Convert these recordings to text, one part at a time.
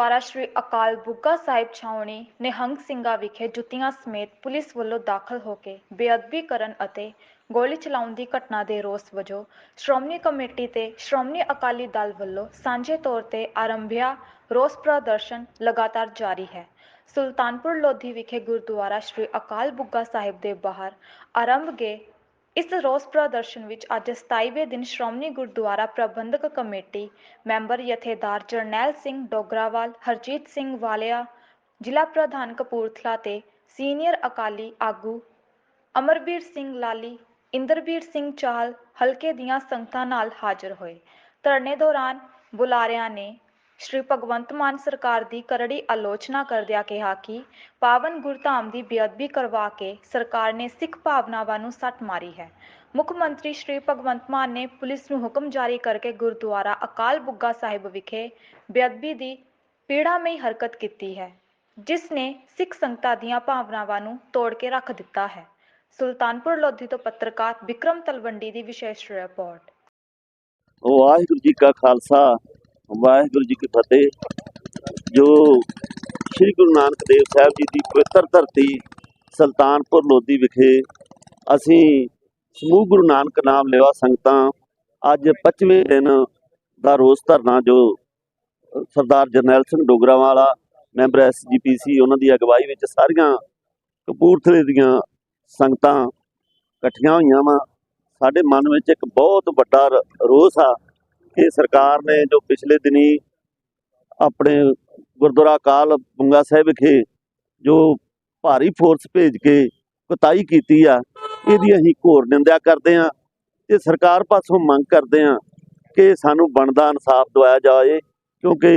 ਗੁਰਦੁਆਰਾ ਸ੍ਰੀ ਅਕਾਲ ਬੁੱਗਾ ਸਾਹਿਬ ਛਾਉਣੀ ਨਿਹੰਗ ਸਿੰਘਾਂ ਵਿਖੇ ਜੁੱਤੀਆਂ ਸਮੇਤ ਪੁਲਿਸ ਵੱਲੋਂ ਦਾਖਲ ਹੋ ਕੇ ਬੇਅਦਬੀ ਕਰਨ ਅਤੇ ਗੋਲੀ ਚਲਾਉਣ ਦੀ ਘਟਨਾ ਦੇ ਰੋਸ ਵਜੋਂ ਸ਼੍ਰੋਮਣੀ ਕਮੇਟੀ ਤੇ ਸ਼੍ਰੋਮਣੀ ਅਕਾਲੀ ਦਲ ਵੱਲੋਂ ਸਾਂਝੇ ਤੌਰ ਤੇ ਆਰੰਭਿਆ ਰੋਸ ਪ੍ਰਦਰਸ਼ਨ ਲਗਾਤਾਰ ਜਾਰੀ ਹੈ। ਸੁਲਤਾਨਪੁਰ ਲੋਧੀ ਵਿਖੇ ਗੁਰਦੁਆਰਾ ਸ੍ਰੀ ਅਕਾਲ ਬੁੱਗਾ ਸਾਹਿਬ ਦੇ ਬਾਹਰ ਆਰੰਭ ਗਏ ਇਸ ਰੋਸ ਪ੍ਰਦਰਸ਼ਨ ਵਿੱਚ ਅੱਜ 27ਵੇਂ ਦਿਨ ਸ਼੍ਰੋਮਣੀ ਗੁਰਦੁਆਰਾ ਪ੍ਰਬੰਧਕ ਕਮੇਟੀ ਮੈਂਬਰ ਜਥੇਦਾਰ ਜਰਨੈਲ ਸਿੰਘ ਡੋਗਰਾਵਾਲ, ਹਰਜੀਤ ਸਿੰਘ ਵਾਲਿਆ, ਜ਼ਿਲ੍ਹਾ ਪ੍ਰਧਾਨ ਕਪੂਰਥਲਾ ਤੇ ਸੀਨੀਅਰ ਅਕਾਲੀ ਆਗੂ ਅਮਰਬੀਰ ਸਿੰਘ ਲਾਲੀ, ਇੰਦਰਬੀਰ ਸਿੰਘ ਚਾਹਲ ਹਲਕੇ ਦੀਆਂ ਸੰਗਤਾਂ ਨਾਲ ਹਾਜ਼ਰ ਹੋਏ। ਧਰਨੇ ਦੌਰਾਨ ਬੁਲਾਰਿਆਂ ਨੇ ਸ਼੍ਰੀ ਭਗਵੰਤ ਮਾਨ ਸਰਕਾਰ ਦੀ ਕਰੜੀ ਆਲੋਚਨਾ ਕਰਦਿਆਂ ਕਿਹਾ ਕਿ ਪਾਵਨ ਗੁਰਧਾਮ ਦੀ ਬੇਅਦਬੀ ਕਰਵਾ ਕੇ ਸਰਕਾਰ ਨੇ ਸਿੱਖ ਭਾਵਨਾਵਾਂ ਨੂੰ ਸੱਟ ਮਾਰੀ ਹੈ। ਮੁੱਖ ਮੰਤਰੀ ਸ਼੍ਰੀ ਭਗਵੰਤ ਮਾਨ ਨੇ ਪੁਲਿਸ ਨੂੰ ਹੁਕਮ ਜਾਰੀ ਕਰਕੇ ਗੁਰਦੁਆਰਾ ਅਕਾਲ ਬੁੱਗਾ ਸਾਹਿਬ ਵਿਖੇ ਬੇਅਦਬੀ ਦੀ ਪੀੜਾਮਈ ਹਰਕਤ ਕੀਤੀ ਹੈ, ਜਿਸ ਨੇ ਸਿੱਖ ਸੰਗਤਾਂ ਦੀਆਂ ਭਾਵਨਾਵਾਂ ਨੂੰ ਤੋੜ ਕੇ ਰੱਖ ਦਿੱਤਾ ਹੈ। ਸੁਲਤਾਨਪੁਰ ਲੋਧੀ ਤੋਂ ਪੱਤਰਕਾਰ ਵਿਕਰਮ ਤਲਵੰਡੀ ਦੀ ਵਿਸ਼ੇਸ਼ ਰਿਪੋਰਟ। ਵਾਹਿਗੁਰੂ ਜੀ ਕਾ ਖਾਲਸਾ ਵਾਹਿਗੁਰੂ ਜੀ ਕੀ ਫਤਿਹ। ਜੋ ਸ੍ਰੀ ਗੁਰੂ ਨਾਨਕ ਦੇਵ ਸਾਹਿਬ ਜੀ ਦੀ ਪਵਿੱਤਰ ਧਰਤੀ ਸੁਲਤਾਨਪੁਰ ਲੋਧੀ ਵਿਖੇ ਅਸੀਂ ਸਮੂਹ ਗੁਰੂ ਨਾਨਕ ਨਾਮ ਲੈਵਾ ਸੰਗਤਾਂ ਅੱਜ 25ਵੇਂ ਦਿਨ ਦਾ ਰੋਸ ਧਰਨਾ ਜੋ ਸਰਦਾਰ ਜਰਨੈਲ ਸਿੰਘ ਡੋਗਰਾ ਵਾਲਾ ਮੈਂਬਰ ਐਸਜੀਪੀਸੀ ਉਹਨਾਂ ਦੀ ਅਗਵਾਈ ਵਿੱਚ ਸਾਰੀਆਂ ਕਪੂਰਥਲੇ ਦੀਆਂ ਸੰਗਤਾਂ ਇਕੱਠੀਆਂ ਹੋਈਆਂ ਵਾ। ਸਾਡੇ ਮਨ ਵਿੱਚ ਇੱਕ ਬਹੁਤ ਵੱਡਾ ਰ- ਰੋਸ ਆ ਕਿ ਸਰਕਾਰ ਨੇ ਜੋ ਪਿਛਲੇ ਦਿਨੀ ਆਪਣੇ ਗੁਰਦੁਆਰਾ ਅਕਾਲ ਬੰਗਾ ਸਾਹਿਬ ਵਿਖੇ ਜੋ ਭਾਰੀ ਫੋਰਸ ਭੇਜ ਕੇ ਕੁਤਾਈ ਕੀਤੀ ਆ, ਇਹਦੀ ਅਸੀਂ ਘੋਰ ਨਿੰਦਿਆ ਕਰਦੇ ਆ ਤੇ ਸਰਕਾਰ ਪਾਸੋਂ ਮੰਗ ਕਰਦੇ ਆ ਕਿ ਸਾਨੂੰ ਬਣਦਾ ਇਨਸਾਫ ਦਿਵਾਇਆ ਜਾਏ, ਕਿਉਂਕਿ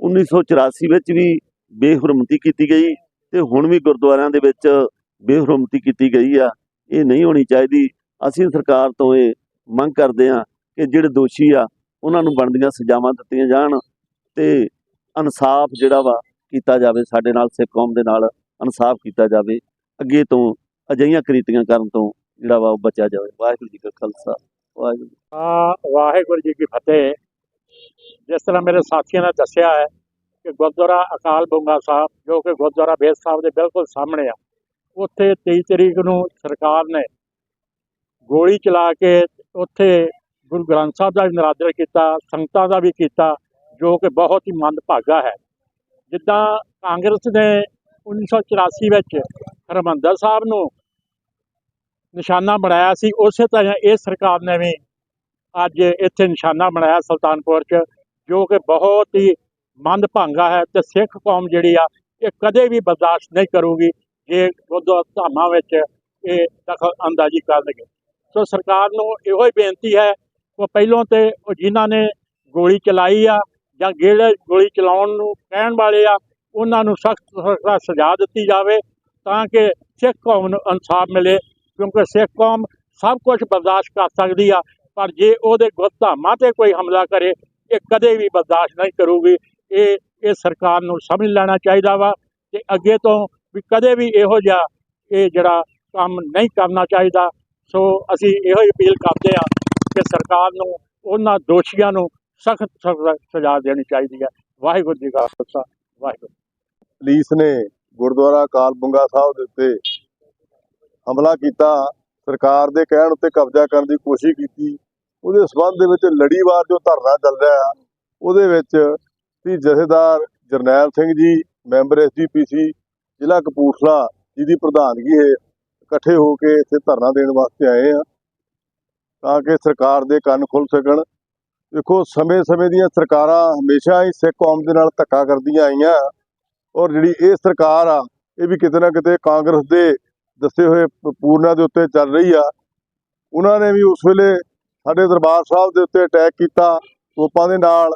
1984 ਵਿੱਚ ਵੀ ਬੇਹਰਮਤੀ ਕੀਤੀ ਗਈ ਤੇ ਹੁਣ ਵੀ ਗੁਰਦੁਆਰਿਆਂ ਦੇ ਵਿੱਚ ਬੇਹਰਮਤੀ ਕੀਤੀ ਗਈ ਆ, ਇਹ ਨਹੀਂ ਹੋਣੀ ਚਾਹੀਦੀ। ਅਸੀਂ ਸਰਕਾਰ ਤੋਂ ਇਹ ਮੰਗ ਕਰਦੇ ਆ ਕਿ ਜਿਹੜੇ ਦੋਸ਼ੀ ਆ ਉਹਨਾਂ ਨੂੰ ਬਣਦੀਆਂ ਸਜ਼ਾਵਾਂ ਦਿੱਤੀਆਂ ਜਾਣ ਤੇ ਇਨਸਾਫ ਜਿਹੜਾ ਵਾ ਕੀਤਾ ਜਾਵੇ, ਸਾਡੇ ਨਾਲ ਸਿੱਖ ਕੌਮ ਦੇ ਨਾਲ ਇਨਸਾਫ ਕੀਤਾ ਜਾਵੇ, ਅੱਗੇ ਤੋਂ ਅਜਿਹੀਆਂ ਕ੍ਰਿਤੀਆਂ ਕਰਨ ਤੋਂ ਜਿਹੜਾ ਵਾ ਉਹ ਬਚਿਆ ਜਾਵੇ। ਵਾਹਿਗੁਰੂ ਜੀ ਕਾ ਖਾਲਸਾ। ਵਾਹਿਗੁਰੂ ਆ ਵਾਹਿਗੁਰੂ ਜੀ ਕੀ ਫਤਿਹ। ਜਿਸ ਤਰ੍ਹਾਂ ਮੇਰੇ ਸਾਥੀਆਂ ਨੇ ਦੱਸਿਆ ਹੈ ਕਿ ਗੁਰਦੁਆਰਾ ਅਕਾਲ ਬੰਗਾ ਸਾਹਿਬ, ਜੋ ਕਿ ਗੁਰਦੁਆਰਾ ਬੇਦ ਸਾਹਿਬ ਦੇ ਬਿਲਕੁਲ ਸਾਹਮਣੇ ਆ, ਉੱਥੇ 23 ਤਰੀਕ ਨੂੰ ਸਰਕਾਰ ਨੇ ਗੋਲੀ ਚਲਾ ਕੇ ਉੱਥੇ ਗੁਰੂ ਗ੍ਰੰਥ ਸਾਹਿਬ ਦਾ ਵੀ ਨਿਰਾਦਰ ਕੀਤਾ, ਸੰਗਤਾਂ ਦਾ ਵੀ ਕੀਤਾ, ਜੋ ਕਿ ਬਹੁਤ ਹੀ ਮੰਦਭਾਗਾ ਹੈ। ਜਿੱਦਾਂ ਕਾਂਗਰਸ ਨੇ 1984 ਵਿੱਚ ਹਰਿਮੰਦਰ ਸਾਹਿਬ ਨੂੰ ਨਿਸ਼ਾਨਾ ਬਣਾਇਆ ਸੀ, ਉਸੇ ਤਰ੍ਹਾਂ ਇਹ ਸਰਕਾਰ ਨੇ ਵੀ ਅੱਜ ਇੱਥੇ ਨਿਸ਼ਾਨਾ ਬਣਾਇਆ ਸੁਲਤਾਨਪੁਰ 'ਚ, ਜੋ ਕਿ ਬਹੁਤ ਹੀ ਮੰਦਭਾਗਾ ਹੈ ਤੇ ਸਿੱਖ ਕੌਮ ਜਿਹੜੀ ਆ, ਇਹ ਕਦੇ ਵੀ ਬਰਦਾਸ਼ਤ ਨਹੀਂ ਕਰੂਗੀ ਜੇ ਗੁਰਦੁਆਰਾ ਧਾਮਾਂ ਵਿੱਚ ਇਹ ਦਖਲ ਅੰਦਾਜ਼ੀ ਕਰਨਗੇ। ਸੋ ਸਰਕਾਰ ਨੂੰ ਇਹੋ ਹੀ ਬੇਨਤੀ ਹੈ ਉਹ ਪਹਿਲੋਂ ਤੇ ਉਹ ਜਿਨ੍ਹਾਂ ਨੇ ਗੋਲੀ ਚਲਾਈ ਆ ਜਾਂ ਜਿਹੜੇ ਗੋਲੀ ਚਲਾਉਣ ਨੂੰ ਕਹਿਣ ਵਾਲੇ ਆ, ਉਹਨਾਂ ਨੂੰ ਸਖਤ ਸਜ਼ਾ ਦਿੱਤੀ ਜਾਵੇ ਤਾਂ ਕਿ ਸਿੱਖ ਕੌਮ ਨੂੰ ਇਨਸਾਫ ਮਿਲੇ, ਕਿਉਂਕਿ ਸਿੱਖ ਕੌਮ ਸਭ ਕੁਝ ਬਰਦਾਸ਼ਤ ਕਰ ਸਕਦੀ ਆ, ਪਰ ਜੇ ਉਹਦੇ ਗੁਰਧਾਮਾਂ ਤੇ ਕੋਈ ਹਮਲਾ ਕਰੇ, ਇਹ ਕਦੇ ਵੀ ਬਰਦਾਸ਼ਤ ਨਹੀਂ ਕਰੂਗੀ। ਇਹ ਇਹ ਸਰਕਾਰ ਨੂੰ ਸਮਝ ਲੈਣਾ ਚਾਹੀਦਾ ਵਾ ਤੇ ਅੱਗੇ ਤੋਂ ਵੀ ਕਦੇ ਵੀ ਇਹੋ ਜਿਹਾ ਇਹ ਜਿਹੜਾ ਕੰਮ ਨਹੀਂ ਕਰਨਾ ਚਾਹੀਦਾ। ਸੋ ਅਸੀਂ ਇਹੋ ਹੀ ਅਪੀਲ ਕਰਦੇ ਆ ਕਿ ਸਰਕਾਰ ਨੂੰ, ਉਹਨਾਂ ਦੋਸ਼ੀਆਂ ਨੂੰ ਸਖਤ ਸਖਤ ਸਜ਼ਾ ਦੇਣੀ ਚਾਹੀਦੀ ਹੈ। ਵਾਹਿਗੁਰੂ ਜੀ ਕਾ ਖਾਲਸਾ, ਵਾਹਿਗੁਰੂ। ਪੁਲਿਸ ਨੇ ਗੁਰਦੁਆਰਾ ਕਾਲ ਬੰਗਾ ਸਾਹਿਬ ਦੇ ਉੱਤੇ ਹਮਲਾ ਕੀਤਾ। ਸਰਕਾਰ ਦੇ ਕਹਿਣ ਉੱਤੇ ਕਬਜ਼ਾ ਕਰਨ ਦੀ ਕੋਸ਼ਿਸ਼ ਕੀਤੀ। ਉਹਦੇ ਸਬੰਧ ਦੇ ਵਿੱਚ ਲੜੀਵਾਰ ਜੋ ਧਰਨਾ ਚੱਲ ਰਿਹਾ, ਉਹਦੇ ਵਿੱਚ ਵੀ ਜਥੇਦਾਰ ਜਰਨੈਲ ਸਿੰਘ ਜੀ, ਮੈਂਬਰ ਐਸਜੀਪੀਸੀ ਜ਼ਿਲ੍ਹਾ ਕਪੂਰਥਲਾ ਜਿਹਦੀ ਪ੍ਰਧਾਨਗੀ ਹੈ ਇਕੱਠੇ ਹੋ ਕੇ ਇੱਥੇ ਧਰਨਾ ਦੇਣ ਵਾਸਤੇ ਆਏ ਆ। ਤਾਂ ਕਿ ਸਰਕਾਰ ਦੇ ਕੰਨ ਖੁੱਲ ਸਕਣ। ਦੇਖੋ, ਸਮੇਂ-ਸਮੇਂ ਦੀਆਂ ਸਰਕਾਰਾਂ ਹਮੇਸ਼ਾ ਹੀ ਸਿੱਖ ਕੌਮ ਦੇ ਨਾਲ ਧੱਕਾ ਕਰਦੀਆਂ ਆਈਆਂ। ਔਰ ਜਿਹੜੀ ਇਹ ਸਰਕਾਰ ਆ, ਇਹ ਵੀ ਕਿਤੇ ਨਾ ਕਿਤੇ ਕਾਂਗਰਸ ਦੇ ਦੱਸੇ ਹੋਏ ਪ- ਪੂਰਨਾ ਦੇ ਉੱਤੇ ਚੱਲ ਰਹੀ ਆ। ਉਹਨਾਂ ਨੇ ਵੀ ਉਸ ਵੇਲੇ ਸਾਡੇ ਦਰਬਾਰ ਸਾਹਿਬ ਦੇ ਉੱਤੇ ਅਟੈਕ ਕੀਤਾ, ਤੋਪਾਂ ਦੇ ਨਾਲ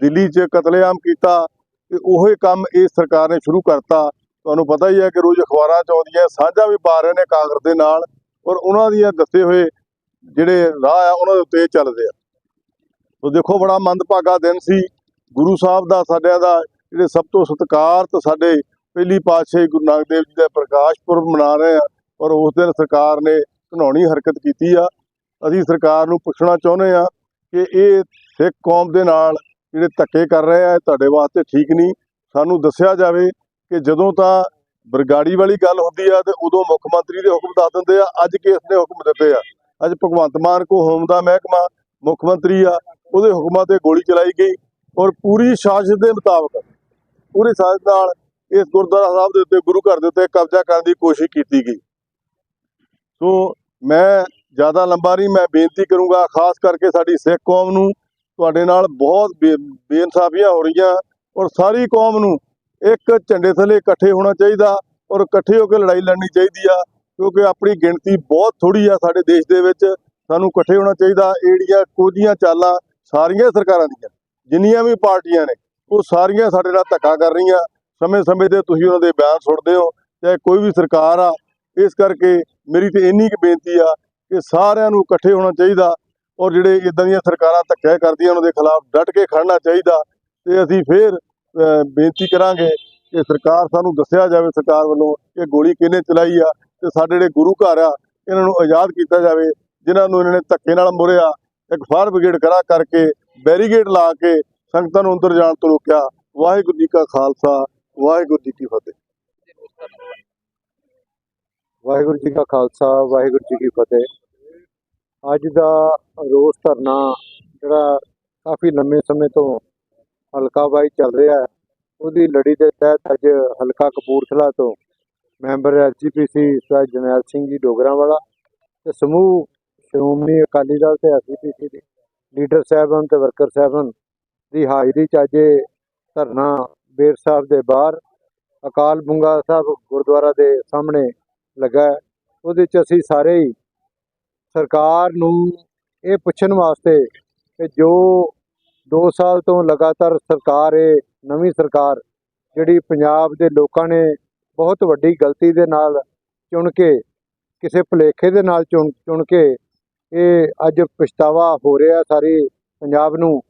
ਦਿੱਲੀ 'ਚ ਕਤਲੇਆਮ ਕੀਤਾ ਤੇ ਉਹੋ ਹੀ ਕੰਮ ਇਹ ਸਰਕਾਰ ਨੇ ਸ਼ੁਰੂ ਕਰਤਾ। ਤੁਹਾਨੂੰ ਪਤਾ ਹੀ ਹੈ ਕਿ ਰੋਜ਼ ਅਖਬਾਰਾਂ 'ਚ ਆਉਂਦੀਆਂ, ਸਾਂਝਾ ਵੀ ਪਾ ਰਹੇ ਨੇ ਕਾਂਗਰਸ ਦੇ ਨਾਲ। ਔਰ ਉਹਨਾਂ ਦੀਆਂ ਦੱਸੇ ਹੋਏ ਜਿਹੜੇ ਰਾਹ ਆ, ਉਹਨਾਂ ਦੇ ਉੱਤੇ ਚੱਲਦੇ ਆ। ਤੋ ਦੇਖੋ, ਬੜਾ ਮੰਦਭਾਗਾ ਦਿਨ ਸੀ। ਗੁਰੂ ਸਾਹਿਬ ਦਾ, ਸਾਡਿਆਂ ਦਾ ਜਿਹੜੇ ਸਭ ਤੋਂ ਸਤਿਕਾਰਤ ਸਾਡੇ ਪਹਿਲੀ ਪਾਤਸ਼ਾਹੀ ਗੁਰੂ ਨਾਨਕ ਦੇਵ ਜੀ ਦਾ ਪ੍ਰਕਾਸ਼ ਪੁਰਬ ਮਨਾ ਰਹੇ ਆ ਔਰ ਉਸ ਦਿਨ ਸਰਕਾਰ ਨੇ ਘਿਨੌਣੀ ਹਰਕਤ ਕੀਤੀ ਆ। ਅਸੀਂ ਸਰਕਾਰ ਨੂੰ ਪੁੱਛਣਾ ਚਾਹੁੰਦੇ ਆ ਕਿ ਇਹ ਸਿੱਖ ਕੌਮ ਦੇ ਨਾਲ ਜਿਹੜੇ ਧੱਕੇ ਕਰ ਰਹੇ ਆ ਤੁਹਾਡੇ ਵਾਸਤੇ ਠੀਕ ਨਹੀਂ। ਸਾਨੂੰ ਦੱਸਿਆ ਜਾਵੇ ਕਿ ਜਦੋਂ ਤਾਂ ਬਰਗਾੜੀ ਵਾਲੀ ਗੱਲ ਹੁੰਦੀ ਆ, ਤੇ ਉਦੋਂ ਮੁੱਖ ਮੰਤਰੀ ਦੇ ਹੁਕਮ ਦੱਸ ਦਿੰਦੇ ਆ, ਅੱਜ ਕਿਸ ਨੇ ਹੁਕਮ ਦਿੱਤੇ ਆ। ਅੱਜ ਭਗਵੰਤ ਮਾਨ ਕੋ ਹੋਮ ਦਾ ਮਹਿਕਮਾ, ਮੁੱਖ ਮੰਤਰੀ ਆ, ਉਹਦੇ ਹੁਕਮਾਂ ਤੇ ਗੋਲੀ ਚਲਾਈ ਗਈ ਔਰ ਪੂਰੀ ਸਾਜ਼ਿਸ਼ ਦੇ ਮੁਤਾਬਕ, ਪੂਰੀ ਸਾਜ਼ਿਸ਼ ਨਾਲ ਇਸ ਗੁਰਦੁਆਰਾ ਸਾਹਿਬ ਦੇ ਉੱਤੇ, ਗੁਰੂ ਘਰ ਦੇ ਉੱਤੇ ਕਬਜ਼ਾ ਕਰਨ ਦੀ ਕੋਸ਼ਿਸ਼ ਕੀਤੀ ਗਈ। ਸੋ ਮੈਂ ਜ਼ਿਆਦਾ ਲੰਬਾ ਨਹੀਂ, ਮੈਂ ਬੇਨਤੀ ਕਰੂੰਗਾ, ਖਾਸ ਕਰਕੇ ਸਾਡੀ ਸਿੱਖ ਕੌਮ ਨੂੰ, ਤੁਹਾਡੇ ਨਾਲ ਬਹੁਤ ਬੇ- ਬੇਇਨਸਾਫੀਆਂ ਹੋ ਰਹੀਆਂ ਔਰ ਸਾਰੀ ਕੌਮ ਨੂੰ ਇੱਕ ਝੰਡੇ ਥੱਲੇ ਇਕੱਠੇ ਹੋਣਾ ਚਾਹੀਦਾ ਔਰ ਇਕੱਠੇ ਹੋ ਕੇ ਲੜਾਈ ਲੜਨੀ ਚਾਹੀਦੀ ਆ। ਕਿਉਂਕਿ ਆਪਣੀ ਗਿਣਤੀ ਬਹੁਤ ਥੋੜੀ ਆ ਸਾਡੇ ਦੇਸ਼ ਦੇ ਵਿੱਚ ਸਾਨੂੰ ਇਕੱਠੇ ਹੋਣਾ ਚਾਹੀਦਾ। ਇਹ ਜਿਹੜੀਆਂ ਕੋਝੀਆਂ ਚਾਲਾਂ ਸਾਰੀਆਂ ਸਰਕਾਰਾਂ ਦੀਆਂ ਜਿੰਨੀਆਂ ਵੀ ਪਾਰਟੀਆਂ ਨੇ ਉਹ ਸਾਰੀਆਂ ਸਾਡੇ ਨਾਲ ਧੱਕਾ ਕਰ ਰਹੀਆਂ। ਸਮੇਂ-ਸਮੇਂ ਤੇ ਤੁਸੀਂ ਉਹਨਾਂ ਦੇ ਬਿਆਨ ਸੁਣਦੇ ਹੋ ਚਾਹੇ ਕੋਈ ਵੀ ਸਰਕਾਰ ਆ। ਇਸ ਕਰਕੇ ਮੇਰੀ ਤੇ ਇੰਨੀ ਕੁ ਬੇਨਤੀ ਆ ਕਿ ਸਾਰਿਆਂ ਨੂੰ ਇਕੱਠੇ ਹੋਣਾ ਚਾਹੀਦਾ ਔਰ ਜਿਹੜੇ ਇਦਾਂ ਦੀਆਂ ਸਰਕਾਰਾਂ ਧੱਕਾ ਕਰਦੀਆਂ ਉਹਨਾਂ ਦੇ ਖਿਲਾਫ ਡਟ ਕੇ ਖੜਨਾ ਚਾਹੀਦਾ। ਤੇ ਅਸੀਂ ਫੇਰ ਅਹ, ਬੇਨਤੀ ਕਰਾਂਗੇ ਕਿ ਸਰਕਾਰ ਸਾਨੂੰ ਦੱਸਿਆ ਜਾਵੇ ਸਰਕਾਰ ਵੱਲੋਂ ਕਿ ਗੋਲੀ ਕਿਹਨੇ ਚਲਾਈ ਆ ਤੇ ਸਾਡੇ ਜਿਹੜੇ ਗੁਰੂ ਘਰ ਆ, ਇਹਨਾਂ ਨੂੰ ਆਜ਼ਾਦ ਕੀਤਾ ਜਾਵੇ, ਜਿਨ੍ਹਾਂ ਨੂੰ ਇਹਨਾਂ ਨੇ ਧੱਕੇ ਨਾਲ ਮੁਰਿਆ ਇੱਕ ਫਾਇਰ ਬ੍ਰਿਗੇਡ ਖੜਾ ਕਰਕੇ ਬੈਰੀਗੇਡ ਲਾ ਕੇ ਸੰਗਤਾਂ ਨੂੰ ਅੰਦਰ ਜਾਣ ਤੋਂ ਰੋਕਿਆ। ਵਾਹਿਗੁਰੂ ਜੀ ਕਾ ਖਾਲਸਾ, ਵਾਹਿਗੁਰੂ ਜੀ ਕੀ ਫਤਿਹ। ਵਾਹਿਗੁਰੂ ਜੀ ਕਾ ਖਾਲਸਾ, ਵਾਹਿਗੁਰੂ ਜੀ ਕੀ ਫਤਿਹ। ਅੱਜ ਦਾ ਰੋਸ ਧਰਨਾ ਜਿਹੜਾ ਕਾਫੀ ਲੰਮੇ ਸਮੇਂ ਤੋਂ ਹਲਕਾ ਵਾਈ ਚੱਲ ਰਿਹਾ ਹੈ, ਉਹਦੀ ਲੜੀ ਦੇ ਤਹਿਤ ਅੱਜ ਹਲਕਾ ਕਪੂਰਥਲਾ ਤੋਂ member SGPC sir Jarnail Singh ji Dogran ਵਾਲਾ ਤੇ ਸਮੂਹ ਸ਼੍ਰੋਮਣੀ ਅਕਾਲੀ ਦਲ ਤੇ ਐਸਜੀਪੀਸੀ ਦੇ ਲੀਡਰ ਸਾਹਿਬਾਨ ਤੇ ਵਰਕਰ ਸਾਹਿਬਾਨ ਦੀ ਹਾਜ਼ਰੀ ਚ ਅੱਜ ਇਹ ਧਰਨਾ ਬੇਰ ਸਾਹਿਬ ਦੇ ਬਾਹਰ, ਅਕਾਲ ਬੁੰਗਾ ਸਾਹਿਬ ਗੁਰਦੁਆਰਾ ਦੇ ਸਾਹਮਣੇ ਲੱਗਾ ਉਹਦੇ ਚ ਅਸੀਂ ਸਾਰੇ ਹੀ ਸਰਕਾਰ ਨੂੰ ਇਹ ਪੁੱਛਣ ਵਾਸਤੇ ਕਿ ਜੋ 2 ਸਾਲ ਤੋਂ ਲਗਾਤਾਰ ਸਰਕਾਰ, ਇਹ ਨਵੀਂ ਸਰਕਾਰ ਜਿਹੜੀ ਪੰਜਾਬ ਦੇ ਲੋਕਾਂ ਨੇ ਬਹੁਤ ਵੱਡੀ ਗਲਤੀ ਦੇ ਨਾਲ ਚੁਣ ਕੇ, ਕਿਸੇ ਭੁਲੇਖੇ ਦੇ ਨਾਲ ਚੁਣ ਚੁਣ ਕੇ ਇਹ ਅੱਜ ਪਛਤਾਵਾ ਹੋ ਰਿਹਾ ਸਾਰੇ ਪੰਜਾਬ ਨੂੰ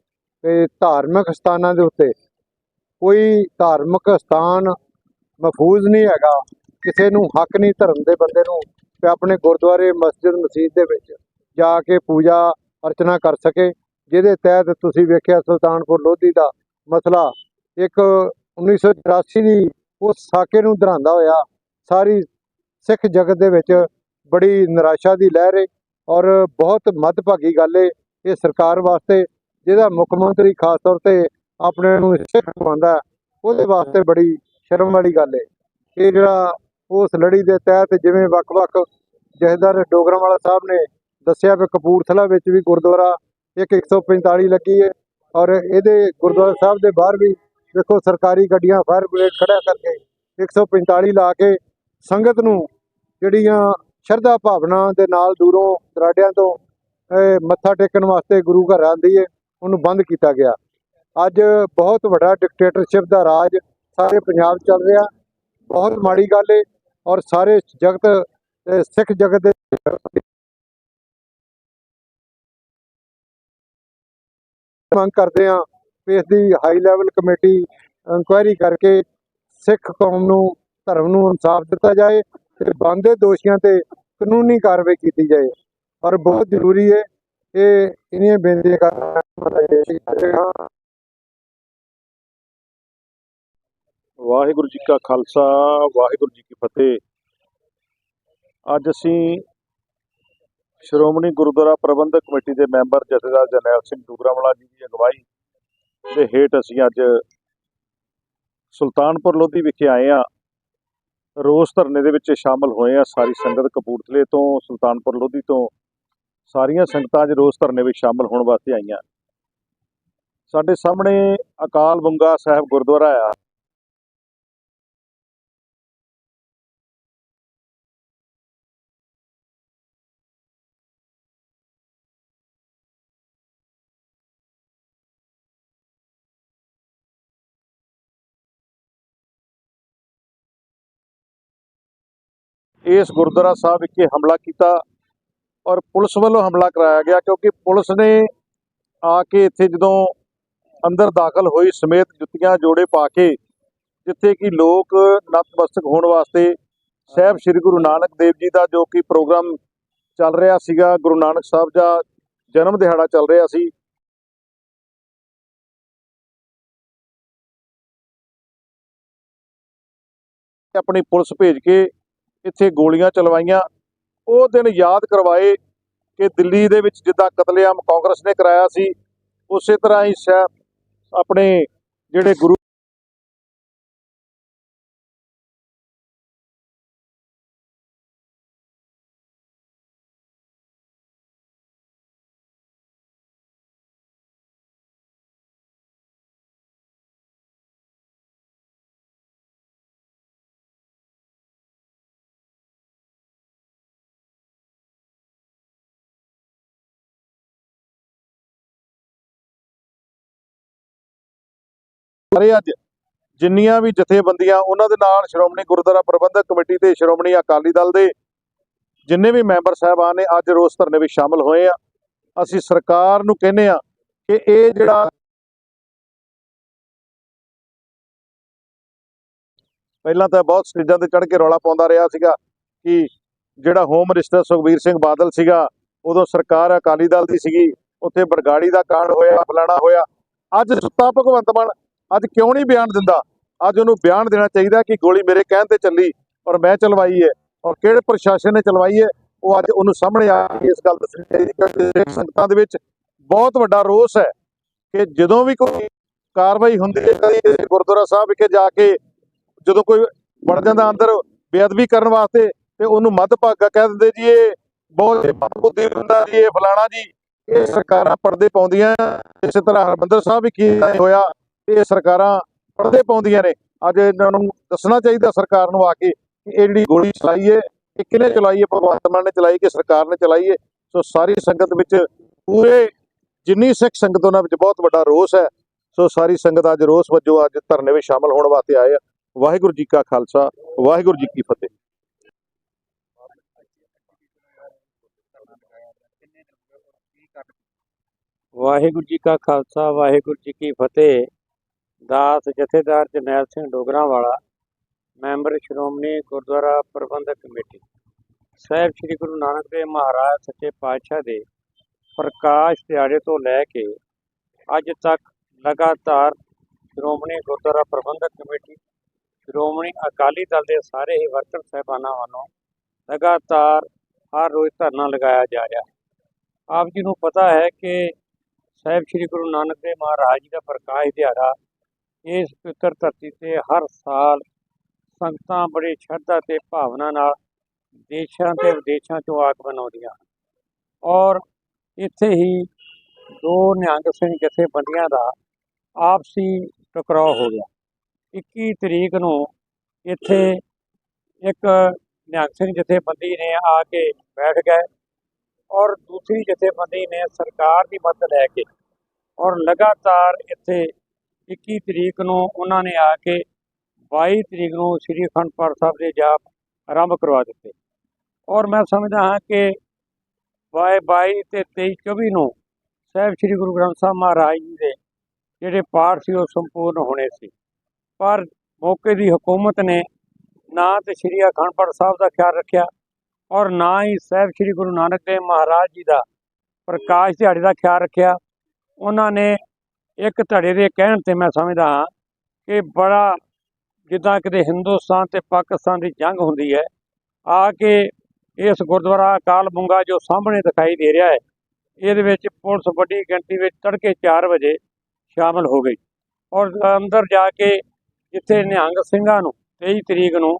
ਤੇ ਧਾਰਮਿਕ ਸਥਾਨਾਂ ਦੇ ਉੱਤੇ। ਕੋਈ ਧਾਰਮਿਕ ਸਥਾਨ ਮਹਫੂਜ਼ ਨਹੀਂ ਹੈਗਾ, ਕਿਸੇ ਨੂੰ ਹੱਕ ਨਹੀਂ ਧਰਮ ਦੇ ਬੰਦੇ ਨੂੰ ਕਿ ਆਪਣੇ ਗੁਰਦੁਆਰੇ, ਮਸਜਿਦ ਮਸਜਿਦ ਦੇ ਵਿੱਚ ਜਾ ਕੇ ਪੂਜਾ ਅਰਚਨਾ ਕਰ ਸਕੇ, ਜਿਹਦੇ ਤਹਿਤ ਤੁਸੀਂ ਵੇਖਿਆ ਸੁਲਤਾਨਪੁਰ ਲੋਧੀ ਦਾ ਮਸਲਾ। ਇੱਕ 1984 ਦੀ ਉਸ ਸਾਕੇ ਨੂੰ ਦਰਾਂਦਾ ਹੋਇਆ, ਸਾਰੀ ਸਿੱਖ ਜਗਤ ਦੇ ਵਿੱਚ ਬੜੀ ਨਿਰਾਸ਼ਾ ਦੀ ਲਹਿਰ ਹੈ ਔਰ ਬਹੁਤ ਮੱਦਭਾਗੀ ਗੱਲ ਹੈ ਇਹ ਸਰਕਾਰ ਵਾਸਤੇ, ਜਿਹਦਾ ਮੁੱਖ ਮੰਤਰੀ ਖਾਸ ਤੌਰ ਤੇ ਆਪਣੇ ਨੂੰ ਸਿੱਖ ਮੰਨਦਾ ਉਹਦੇ ਵਾਸਤੇ ਬੜੀ ਸ਼ਰਮ ਵਾਲੀ ਗੱਲ ਹੈ ਇਹ ਜਿਹੜਾ ਉਸ ਲੜੀ ਦੇ ਤਹਿਤ ਜਿਵੇਂ ਵੱਖ-ਵੱਖ ਜਥੇਦਾਰ ਡੋਗਰਾਂ ਵਾਲਾ ਸਾਹਿਬ ਨੇ ਦੱਸਿਆ ਵੀ ਕਪੂਰਥਲਾ ਵਿੱਚ ਵੀ ਗੁਰਦੁਆਰਾ ਇੱਕ 145 ਲੱਗੀ ਹੈ ਔਰ ਇਹਦੇ ਗੁਰਦੁਆਰਾ ਸਾਹਿਬ ਦੇ ਬਾਹਰ ਵੀ ਦੇਖੋ ਸਰਕਾਰੀ ਗੱਡੀਆਂ ਫਾਇਰ ਬ੍ਰਿਗੇਡ ਖੜਾ ਕਰਕੇ 145 ਲਾ ਕੇ ਸੰਗਤ ਨੂੰ ਜਿਹੜੀਆਂ ਸ਼ਰਧਾ ਭਾਵਨਾ ਦੇ ਨਾਲ ਦੂਰੋਂ ਦਰਾਡਿਆਂ ਤੋਂ ਮੱਥਾ ਟੇਕਣ ਵਾਸਤੇ ਗੁਰੂ ਘਰ ਆਉਂਦੀ ਹੈ ਉਹਨੂੰ ਬੰਦ ਕੀਤਾ ਗਿਆ। ਅੱਜ ਬਹੁਤ ਵੱਡਾ ਡਿਕਟੇਟਰਸ਼ਿਪ ਦਾ ਰਾਜ ਸਾਰੇ ਪੰਜਾਬ ਚੱਲ ਰਿਹਾ। ਬਹੁਤ ਮਾੜੀ ਗੱਲ ਏ ਔਰ ਸਾਰੇ ਜਗਤ ਸਿੱਖ ਜਗਤ ਦੇ ਮੰਗ ਕਰਦੇ ਆ ਇਸ ਦੀ ਹਾਈ ਲੈਵਲ ਕਮੇਟੀ ਇਨਕੁਆਇਰੀ ਕਰਕੇ ਸਿੱਖ ਕੌਮ ਨੂੰ, ਧਰਮ ਨੂੰ ਇਨਸਾਫ ਦਿੱਤਾ ਜਾਏ ਤੇ ਬੰਦੇ ਦੋਸ਼ੀਆਂ ਤੇ ਕਾਨੂੰਨੀ ਕਾਰਵਾਈ ਕੀਤੀ ਜਾਏ। ਔਰ ਬਹੁਤ ਜ਼ਰੂਰੀ ਹੈ, ਇਹ ਇਹਨੀਆਂ ਬੇਨਤੀਆਂ ਕਰਨਾ ਵਾਹਿਗੁਰੂ ਜੀ ਕਾ ਖਾਲਸਾ, ਵਾਹਿਗੁਰੂ ਜੀ ਕੀ ਫਤਿਹ। ਅੱਜ ਅਸੀਂ ਸ਼੍ਰੋਮਣੀ ਗੁਰਦੁਆਰਾ ਪ੍ਰਬੰਧਕ ਕਮੇਟੀ ਦੇ ਮੈਂਬਰ ਜਥੇਦਾਰ ਜਰਨੈਲ ਸਿੰਘ ਡੂਗਰਾਵਾਲਾ ਜੀ ਦੀ ਅਗਵਾਈ ਦੇ ਹੇਠ ਅਸੀਂ ਅੱਜ ਸੁਲਤਾਨਪੁਰ ਲੋਧੀ ਵਿਖੇ ਆਏ ਆ ਰੋਸ ਧਰਨੇ ਦੇ ਵਿੱਚ ਸ਼ਾਮਲ ਹੋਏ ਆ ਸਾਰੀ ਸੰਗਤ ਕਪੂਰਥਲੇ ਤੋਂ, ਸੁਲਤਾਨਪੁਰ ਲੋਧੀ ਤੋਂ। ਸਾਰੀਆਂ ਸੰਗਤਾਂ ਅੱਜ ਰੋਸ ਧਰਨੇ ਵਿੱਚ ਸ਼ਾਮਲ ਹੋਣ ਵਾਸਤੇ ਆਈਆਂ। ਸਾਡੇ ਸਾਹਮਣੇ ਅਕਾਲ ਬੁੰਗਾ ਸਾਹਿਬ ਗੁਰਦੁਆਰਾ ਆ। ਇਸ ਗੁਰਦੁਆਰਾ ਸਾਹਿਬ ਵਿਖੇ ਹਮਲਾ ਕੀਤਾ ਔਰ ਪੁਲਿਸ ਵੱਲੋਂ ਹਮਲਾ ਕਰਾਇਆ ਗਿਆ ਕਿਉਂਕਿ ਪੁਲਿਸ ਨੇ ਆ ਕੇ ਇੱਥੇ ਜਦੋਂ ਅੰਦਰ ਦਾਖਲ ਹੋਈ ਸਮੇਤ ਜੁੱਤੀਆਂ ਜੋੜੇ ਪਾ ਕੇ, ਜਿੱਥੇ ਕਿ ਲੋਕ ਨਤਮਸਤਕ ਹੋਣ ਵਾਸਤੇ ਸਾਹਿਬ ਸ੍ਰੀ ਗੁਰੂ ਨਾਨਕ ਦੇਵ ਜੀ ਦਾ ਜੋ ਕਿ ਪ੍ਰੋਗਰਾਮ ਚੱਲ ਰਿਹਾ ਸੀਗਾ, ਗੁਰੂ ਨਾਨਕ ਸਾਹਿਬ ਦਾ ਜਨਮ ਦਿਹਾੜਾ ਚੱਲ ਰਿਹਾ ਸੀ। ਆਪਣੀ ਪੁਲਿਸ ਭੇਜ ਕੇ ਇੱਥੇ ਗੋਲੀਆਂ ਚਲਵਾਈਆਂ। ਉਹ ਦਿਨ ਯਾਦ ਕਰਵਾਏ ਕਿ ਦਿੱਲੀ ਦੇ ਵਿੱਚ ਜਿੱਦਾਂ ਕਤਲੇਆਮ ਕਾਂਗਰਸ ਨੇ ਕਰਾਇਆ ਸੀ, ਉਸੇ ਤਰ੍ਹਾਂ ਹੀ ਸ਼ਾ- ਆਪਣੇ ਜਿਹੜੇ ਗੁਰੂ ਸਾਰੇ ਅੱਜ ਜਿੰਨੀਆਂ ਵੀ ਜਥੇਬੰਦੀਆਂ, ਉਹਨਾਂ ਦੇ ਨਾਲ ਸ਼੍ਰੋਮਣੀ ਗੁਰਦੁਆਰਾ ਪ੍ਰਬੰਧਕ ਕਮੇਟੀ ਤੇ ਸ਼੍ਰੋਮਣੀ ਅਕਾਲੀ ਦਲ ਦੇ ਜਿੰਨੇ ਵੀ ਮੈਂਬਰ ਸਾਹਿਬਾਨ ਨੇ, ਅੱਜ ਰੋਸ ਧਰਨੇ ਵਿੱਚ ਸ਼ਾਮਲ ਹੋਏ ਆ। ਅਸੀਂ ਸਰਕਾਰ ਨੂੰ ਕਹਿੰਦੇ ਆ ਕਿ ਇਹ ਜਿਹੜਾ ਪਹਿਲਾਂ ਤਾਂ ਬਹੁਤ ਸਟੇਜਾਂ ਤੇ ਚੜ੍ਹ ਕੇ ਰੌਲਾ ਪਾਉਂਦਾ ਰਿਹਾ ਸੀਗਾ ਕਿ ਜਿਹੜਾ ਹੋਮ ਮਿਨਿਸਟਰ ਸੁਖਬੀਰ ਸਿੰਘ ਬਾਦਲ ਸੀਗਾ, ਉਦੋਂ ਸਰਕਾਰ ਅਕਾਲੀ ਦਲ ਦੀ ਸੀਗੀ, ਉੱਥੇ ਬਰਗਾੜੀ ਦਾ ਕਾਂਡ ਹੋਇਆ, ਫਲਾਣਾ ਹੋਇਆ। ਅੱਜ ਸੁੱਤਾ ਭਗਵੰਤ ਮਾਨ ਅੱਜ ਕਿਉਂ ਨਹੀਂ ਬਿਆਨ ਦਿੰਦਾ? ਅੱਜ ਉਹਨੂੰ ਬਿਆਨ ਦੇਣਾ ਚਾਹੀਦਾ ਕਿ ਗੋਲੀ ਮੇਰੇ ਕਹਿਣ ਤੇ ਚੱਲੀ ਔਰ ਮੈਂ ਚਲਵਾਈ ਹੈ ਔਰ ਕਿਹੜੇ ਪ੍ਰਸ਼ਾਸਨ ਨੇ ਚਲਵਾਈ ਹੈ ਉਹ ਅੱਜ ਉਹਨੂੰ ਸਾਹਮਣੇ ਆ ਕੇ ਇਸ ਗੱਲ ਦੱਸਣੀ ਚਾਹੀਦੀ ਕਿਉਂਕਿ ਸੰਗਤਾਂ ਦੇ ਵਿੱਚ ਬਹੁਤ ਵੱਡਾ ਰੋਸ ਹੈ ਕਿ ਜਦੋਂ ਵੀ ਕੋਈ ਕਾਰਵਾਈ ਹੁੰਦੀ ਹੈ, ਕਦੀ ਗੁਰਦੁਆਰਾ ਸਾਹਿਬ ਵਿਖੇ ਜਾ ਕੇ ਜਦੋਂ ਕੋਈ ਵੜ ਜਾਂਦਾ ਅੰਦਰ ਬੇਅਦਬੀ ਕਰਨ ਵਾਸਤੇ ਤੇ ਉਹਨੂੰ ਮੱਧ ਭਾਗਾ ਕਹਿ ਦਿੰਦੇ ਜੀ, ਇਹ ਬਹੁਤ ਬੁੱਧੀ ਬੰਦਾ ਜੀ, ਇਹ ਫਲਾਣਾ ਜੀ, ਇਹ ਸਰਕਾਰਾਂ ਪਰਦੇ ਪਾਉਂਦੀਆਂ ਇਸੇ ਤਰ੍ਹਾਂ ਹਰਮੰਦਰ ਸਾਹਿਬ ਵੀ ਕੀ ਹੋਇਆ ਇਹ ਸਰਕਾਰਾਂ ਪਰਦੇ ਪਾਉਂਦੀਆਂ ਨੇ। ਅੱਜ ਇਹਨਾਂ ਨੂੰ ਦੱਸਣਾ ਚਾਹੀਦਾ ਸਰਕਾਰ ਨੂੰ ਆ ਕੇ ਕਿ ਇਹ ਜਿਹੜੀ ਗੋਲੀ ਚਲਾਈ ਹੈ, ਇਹ ਕਿਹਨੇ ਚਲਾਈ ਹੈ? ਭਗਵੰਤ ਮਾਨ ਨੇ ਚਲਾਈ ਕਿ ਸਰਕਾਰ ਨੇ ਚਲਾਈ ਹੈ? ਸੋ ਸਾਰੀ ਸੰਗਤ ਵਿੱਚ ਪੂਰੇ ਜਿੰਨੀ ਸਿੱਖ ਸੰਗਤ ਉਹਨਾਂ ਵਿੱਚ ਬਹੁਤ ਵੱਡਾ ਰੋਸ ਹੈ, ਸੋ ਸਾਰੀ ਸੰਗਤ ਅੱਜ ਰੋਸ ਵਜੋਂ ਅੱਜ ਧਰਨੇ ਵਿੱਚ ਸ਼ਾਮਲ ਹੋਣ ਵਾਸਤੇ ਆਏ ਆ। ਵਾਹਿਗੁਰੂ ਜੀ ਕਾ ਖਾਲਸਾ, ਵਾਹਿਗੁਰੂ ਜੀ ਕੀ ਫਤਿਹ। ਵਾਹਿਗੁਰੂ ਜੀ ਕਾ ਖਾਲਸਾ, ਵਾਹਿਗੁਰੂ ਜੀ ਕੀ ਫਤਿਹ। ਦਾਸ ਜਥੇਦਾਰ ਜਰਨੈਲ ਸਿੰਘ ਡੋਗਰਾ ਵਾਲਾ ਮੈਂਬਰ ਸ਼੍ਰੋਮਣੀ ਗੁਰਦੁਆਰਾ ਪ੍ਰਬੰਧਕ ਕਮੇਟੀ। ਸਾਹਿਬ ਸ੍ਰੀ ਗੁਰੂ ਨਾਨਕ ਦੇਵ ਮਹਾਰਾਜ ਸੱਚੇ ਪਾਤਸ਼ਾਹ ਦੇ ਪ੍ਰਕਾਸ਼ ਦਿਹਾੜੇ ਤੋਂ ਲੈ ਕੇ ਅੱਜ ਤੱਕ ਲਗਾਤਾਰ ਸ਼੍ਰੋਮਣੀ ਗੁਰਦੁਆਰਾ ਪ੍ਰਬੰਧਕ ਕਮੇਟੀ, ਸ਼੍ਰੋਮਣੀ ਅਕਾਲੀ ਦਲ ਦੇ ਸਾਰੇ ਹੀ ਵਰਕਰ ਸਾਹਿਬਾਨਾਂ ਵੱਲੋਂ ਲਗਾਤਾਰ ਹਰ ਰੋਜ਼ ਧਰਨਾ ਲਗਾਇਆ ਜਾ ਰਿਹਾ ਆਪ ਜੀ ਨੂੰ ਪਤਾ ਹੈ ਕਿ ਸਾਹਿਬ ਸ੍ਰੀ ਗੁਰੂ ਨਾਨਕ ਦੇਵ ਮਹਾਰਾਜ ਜੀ ਦਾ ਪ੍ਰਕਾਸ਼ ਦਿਹਾੜਾ ਇਸ ਪਵਿੱਤਰ ਧਰਤੀ ਤੇ ਹਰ ਸਾਲ ਸੰਗਤਾਂ ਬੜੀ ਸ਼ਰਧਾ ਤੇ ਭਾਵਨਾ ਨਾਲ ਦੇਸ਼ਾਂ ਤੇ ਵਿਦੇਸ਼ਾਂ ਚੋਂ ਆਕ ਬਣਾਉਂਦੀਆਂ ਹਨ। ਔਰ ਇੱਥੇ ਹੀ ਦੋ ਨਿਹੰਗ ਸਿੰਘ ਜਥੇਬੰਦੀਆਂ ਦਾ ਆਪਸੀ ਟਕਰਾਅ ਹੋ ਗਿਆ। 21 ਤਰੀਕ ਨੂੰ ਇੱਥੇ ਇੱਕ ਨਿਹੰਗ ਸਿੰਘ ਜਥੇਬੰਦੀ ਨੇ ਆ ਕੇ ਬੈਠ ਗਏ ਔਰ ਦੂਸਰੀ ਜਥੇਬੰਦੀ ਨੇ ਸਰਕਾਰ ਦੀ ਮਦਦ ਲੈ ਕੇ ਔਰ ਲਗਾਤਾਰ ਇੱਥੇ 21 ਤਰੀਕ ਨੂੰ ਉਹਨਾਂ ਨੇ ਆ ਕੇ 22 ਤਰੀਕ ਨੂੰ ਸ੍ਰੀ ਅਖੰਡ ਪਾਠ ਸਾਹਿਬ ਦੇ ਜਾਪ ਆਰੰਭ ਕਰਵਾ ਦਿੱਤੇ। ਔਰ ਮੈਂ ਸਮਝਦਾ ਹਾਂ ਕਿ 22 ਤੇ 23 24 ਨੂੰ ਸਾਹਿਬ ਸ੍ਰੀ ਗੁਰੂ ਗ੍ਰੰਥ ਸਾਹਿਬ ਮਹਾਰਾਜ ਜੀ ਦੇ ਜਿਹੜੇ ਪਾਠ ਸੀ ਉਹ ਸੰਪੂਰਨ ਹੋਣੇ ਸੀ। ਪਰ ਮੌਕੇ ਦੀ ਹਕੂਮਤ ਨੇ ਨਾ ਤੇ ਸ੍ਰੀ ਅਖੰਡ ਪਾਠ ਸਾਹਿਬ ਦਾ ਖਿਆਲ ਰੱਖਿਆ ਔਰ ਨਾ ਹੀ ਸਾਹਿਬ ਸ੍ਰੀ ਗੁਰੂ ਨਾਨਕ ਦੇਵ ਮਹਾਰਾਜ ਜੀ ਦਾ ਪ੍ਰਕਾਸ਼ ਦਿਹਾੜੇ ਦਾ ਖਿਆਲ ਰੱਖਿਆ। ਉਹਨਾਂ ਨੇ ਇੱਕ ਧੜੇ ਦੇ ਕਹਿਣ ਤੇ ਮੈਂ ਸਮਝਦਾ ਹਾਂ ਕਿ ਬੜਾ ਜਿੱਦਾਂ ਕਿਤੇ ਹਿੰਦੁਸਤਾਨ ਤੇ ਪਾਕਿਸਤਾਨ ਦੀ ਜੰਗ ਹੁੰਦੀ ਹੈ, ਆ ਕੇ ਇਸ ਗੁਰਦੁਆਰਾ ਅਕਾਲ ਬੁੰਗਾ ਜੋ ਸਾਹਮਣੇ ਦਿਖਾਈ ਦੇ ਰਿਹਾ ਹੈ, ਇਹਦੇ ਵਿੱਚ ਪੁਲਿਸ ਵੱਡੀ ਗਿਣਤੀ ਵਿੱਚ ਤੜਕੇ 4 ਵਜੇ ਸ਼ਾਮਲ ਹੋ ਗਈ ਔਰ ਅੰਦਰ ਜਾ ਕੇ ਜਿੱਥੇ ਨਿਹੰਗ ਸਿੰਘਾਂ ਨੂੰ 23 ਤਰੀਕ ਨੂੰ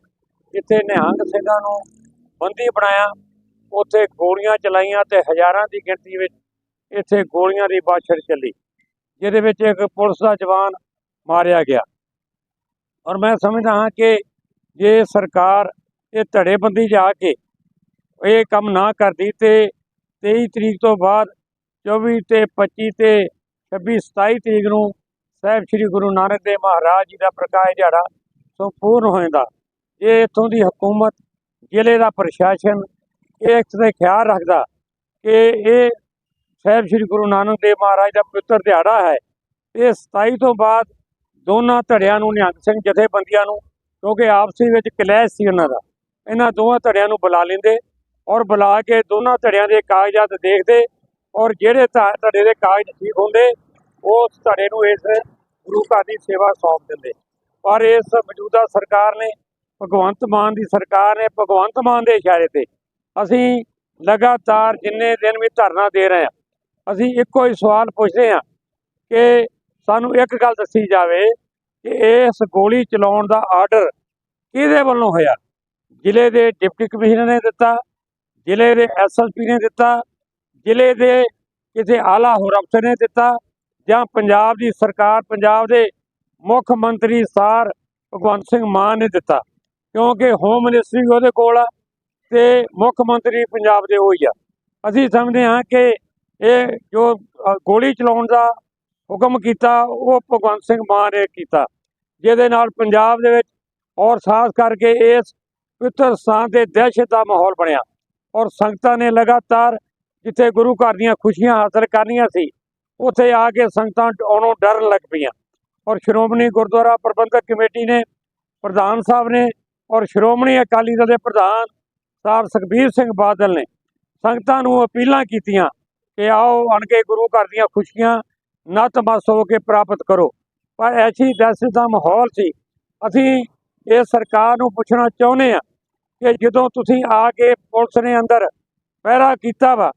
ਜਿੱਥੇ ਨਿਹੰਗ ਸਿੰਘਾਂ ਨੂੰ ਬੰਦੀ ਬਣਾਇਆ, ਉੱਥੇ ਗੋਲੀਆਂ ਚਲਾਈਆਂ ਤੇ ਹਜ਼ਾਰਾਂ ਦੀ ਗਿਣਤੀ ਵਿੱਚ ਇੱਥੇ ਗੋਲੀਆਂ ਦੀ ਬਾਛੜ ਚੱਲੀ। ਜਿਹਦੇ ਵਿੱਚ ਇੱਕ ਪੁਲਿਸ ਦਾ ਜਵਾਨ ਮਾਰਿਆ ਗਿਆ। ਔਰ ਮੈਂ ਸਮਝਦਾ ਹਾਂ ਕਿ ਜੇ ਸਰਕਾਰ ਇਹ ਧੜੇਬੰਦੀ ਜਾ ਕੇ ਇਹ ਕੰਮ ਨਾ ਕਰਦੀ ਤੇ 23 ਤਰੀਕ ਤੋਂ ਬਾਅਦ 24 ਤੇ 25 ਤੇ 26 27 ਤਰੀਕ ਨੂੰ ਸਾਹਿਬ ਸ੍ਰੀ ਗੁਰੂ ਨਾਨਕ ਦੇਵ ਮਹਾਰਾਜ ਜੀ ਦਾ ਪ੍ਰਕਾਸ਼ ਦਿਹਾੜਾ ਸੰਪੂਰਨ ਹੋ ਜਾਂਦਾ। ਇਹ ਇੱਥੋਂ ਦੀ ਹਕੂਮਤ, ਜ਼ਿਲ੍ਹੇ ਦਾ ਪ੍ਰਸ਼ਾਸਨ, ਇਹ ਇਸ ਦਾ ਖਿਆਲ ਰੱਖਦਾ ਕਿ ਇਹ ਸਾਹਿਬ ਸ੍ਰੀ ਗੁਰੂ ਨਾਨਕ ਦੇਵ ਮਹਾਰਾਜ ਦਾ ਪਵਿੱਤਰ ਦਿਹਾੜਾ ਹੈ ਇਹ 27 ਤੋਂ ਬਾਅਦ ਦੋਨਾਂ ਧੜਿਆਂ ਨੂੰ ਨਿਹੰਗ ਸਿੰਘ ਜਥੇਬੰਦੀਆਂ ਨੂੰ, ਕਿਉਂਕਿ ਆਪਸੀ ਵਿੱਚ ਕਲੈਸ਼ ਸੀ ਉਹਨਾਂ ਦਾ, ਇਹਨਾਂ ਦੋਵਾਂ ਧੜਿਆਂ ਨੂੰ ਬੁਲਾ ਲੈਂਦੇ ਔਰ ਬੁਲਾ ਕੇ ਦੋਨਾਂ ਧੜਿਆਂ ਦੇ ਕਾਗਜ਼ਾਤ ਦੇਖਦੇ ਔਰ ਜਿਹੜੇ ਧੜੇ ਦੇ ਕਾਗਜ਼ ਠੀਕ ਹੁੰਦੇ ਉਸ ਧੜੇ ਨੂੰ ਇਸ ਗੁਰੂ ਘਰ ਦੀ ਸੇਵਾ ਸੌਂਪ ਦਿੰਦੇ। ਪਰ ਇਸ ਮੌਜੂਦਾ ਸਰਕਾਰ ਨੇ, ਭਗਵੰਤ ਮਾਨ ਦੀ ਸਰਕਾਰ ਨੇ ਭਗਵੰਤ ਮਾਨ ਦੇ ਇਸ਼ਾਰੇ ਤੇ ਅਸੀਂ ਲਗਾਤਾਰ ਜਿੰਨੇ ਦਿਨ ਵੀ ਧਰਨਾ ਦੇ ਰਹੇ ਹਾਂ ਅਸੀਂ ਇੱਕੋ ਹੀ ਸਵਾਲ ਪੁੱਛਦੇ ਹਾਂ ਕਿ ਸਾਨੂੰ ਇੱਕ ਗੱਲ ਦੱਸੀ ਜਾਵੇ ਕਿ ਇਸ ਗੋਲੀ ਚਲਾਉਣ ਦਾ ਆਰਡਰ ਕਿਹਦੇ ਵੱਲੋਂ ਹੋਇਆ? ਜ਼ਿਲ੍ਹੇ ਦੇ ਡਿਪਟੀ ਕਮਿਸ਼ਨਰ ਨੇ ਦਿੱਤਾ, ਜ਼ਿਲ੍ਹੇ ਦੇ ਐਸਐਸਪੀ ਨੇ ਦਿੱਤਾ, ਜ਼ਿਲ੍ਹੇ ਦੇ ਕਿਸੇ ਆਲਾ ਹੋਰ ਅਫਸਰ ਨੇ ਦਿੱਤਾ ਜਾਂ ਪੰਜਾਬ ਦੀ ਸਰਕਾਰ, ਪੰਜਾਬ ਦੇ ਮੁੱਖ ਮੰਤਰੀ ਸਾਰ ਭਗਵੰਤ ਸਿੰਘ ਮਾਨ ਨੇ ਦਿੱਤਾ? ਕਿਉਂਕਿ ਹੋਮ ਮਿਨਿਸਟਰੀ ਉਹਦੇ ਕੋਲ ਆ ਤੇ ਮੁੱਖ ਮੰਤਰੀ ਪੰਜਾਬ ਦੇ ਉਹੀ ਆ। ਅਸੀਂ ਸਮਝਦੇ ਹਾਂ ਕਿ ਇਹ ਜੋ ਗੋਲੀ ਚਲਾਉਣ ਦਾ ਹੁਕਮ ਕੀਤਾ, ਉਹ ਭਗਵੰਤ ਸਿੰਘ ਮਾਨ ਨੇ ਕੀਤਾ। ਜਿਹਦੇ ਨਾਲ ਪੰਜਾਬ ਦੇ ਵਿੱਚ ਔਰ ਖਾਸ ਕਰਕੇ ਇਸ ਪਵਿੱਤਰ ਸਥਾਨ ਤੇ ਦਹਿਸ਼ਤ ਦਾ ਮਾਹੌਲ ਬਣਿਆ। ਔਰ ਸੰਗਤਾਂ ਨੇ ਲਗਾਤਾਰ ਜਿੱਥੇ ਗੁਰੂ ਘਰ ਦੀਆਂ ਖੁਸ਼ੀਆਂ ਹਾਸਲ ਕਰਨੀਆਂ ਸੀ, ਉੱਥੇ ਆ ਕੇ ਸੰਗਤਾਂ ਆਉਣੋਂ ਡਰਨ ਲੱਗ ਪਈਆਂ। ਔਰ ਸ਼੍ਰੋਮਣੀ ਗੁਰਦੁਆਰਾ ਪ੍ਰਬੰਧਕ ਕਮੇਟੀ ਨੇ, ਪ੍ਰਧਾਨ ਸਾਹਿਬ ਨੇ ਔਰ ਸ਼੍ਰੋਮਣੀ ਅਕਾਲੀ ਦਲ ਦੇ ਪ੍ਰਧਾਨ ਸਾਹਿਬ ਸੁਖਬੀਰ ਸਿੰਘ ਬਾਦਲ ਨੇ ਸੰਗਤਾਂ ਨੂੰ ਅਪੀਲਾਂ ਕੀਤੀਆਂ ਕਿ ਆਓ ਆਣ ਕੇ ਗੁਰੂ ਘਰ ਦੀਆਂ ਖੁਸ਼ੀਆਂ ਨਤਮਸਤ ਹੋ ਕੇ ਪ੍ਰਾਪਤ ਕਰੋ। ਪਰ ਐਸੀ ਦਹਿਸ਼ਤ ਦਾ ਮਾਹੌਲ ਸੀ। ਅਸੀਂ ਇਹ ਸਰਕਾਰ ਨੂੰ ਪੁੱਛਣਾ ਚਾਹੁੰਦੇ ਆ ਕਿ ਜਦੋਂ ਤੁਸੀਂ ਆ ਕੇ ਪੁਲਿਸ ਨੇ ਅੰਦਰ ਪਹਿਰਾ ਕੀਤਾ ਵਾ,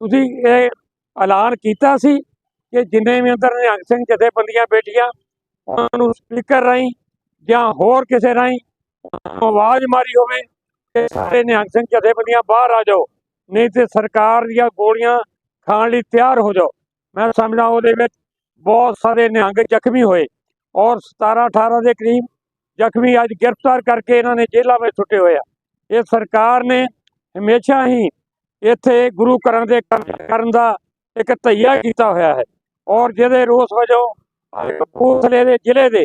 ਤੁਸੀਂ ਇਹ ਐਲਾਨ ਕੀਤਾ ਸੀ ਕਿ ਜਿੰਨੇ ਵੀ ਅੰਦਰ ਨਿਹੰਗ ਸਿੰਘ ਜਥੇਬੰਦੀਆਂ ਬੈਠੀਆਂ, ਉਹਨਾਂ ਨੂੰ ਸਪੀਕਰ ਰਾਹੀਂ ਜਾਂ ਹੋਰ ਕਿਸੇ ਰਾਹੀਂ ਆਵਾਜ਼ ਮਾਰੀ ਹੋਵੇ ਕਿ ਸਾਰੇ ਨਿਹੰਗ ਸਿੰਘ ਜਥੇਬੰਦੀਆਂ ਬਾਹਰ ਆ ਜਾਓ, ਨਹੀਂ ਤੇ ਸਰਕਾਰ ਦੀਆਂ ਗੋਲੀਆਂ ਖਾਣ ਲਈ ਤਿਆਰ ਹੋ ਜਾਓ। ਮੈਂ ਸਮਝਦਾ ਉਹਦੇ ਵਿੱਚ ਬਹੁਤ ਸਾਰੇ ਨਿਹੰਗ ਜ਼ਖਮੀ ਹੋਏ ਔਰ 17 18 ਦੇ ਕਰੀਬ ਜ਼ਖਮੀ ਅੱਜ ਗ੍ਰਿਫਤਾਰ ਕਰਕੇ ਇਹਨਾਂ ਨੇ ਜੇਲ੍ਹਾਂ ਵਿੱਚ ਸੁੱਟੇ ਹੋਏ ਆ। ਇਹ ਸਰਕਾਰ ਨੇ ਹਮੇਸ਼ਾ ਹੀ ਇੱਥੇ ਗੁਰੂ ਘਰਾਂ ਦੇ ਕਰਨ ਦਾ ਇੱਕ ਧਈਆ ਕੀਤਾ ਹੋਇਆ ਹੈ ਔਰ ਜਿਹਦੇ ਰੋਸ ਵਜੋਂ ਅੱਜ ਕਪੂਰਥਲੇ ਦੇ ਜ਼ਿਲ੍ਹੇ ਦੇ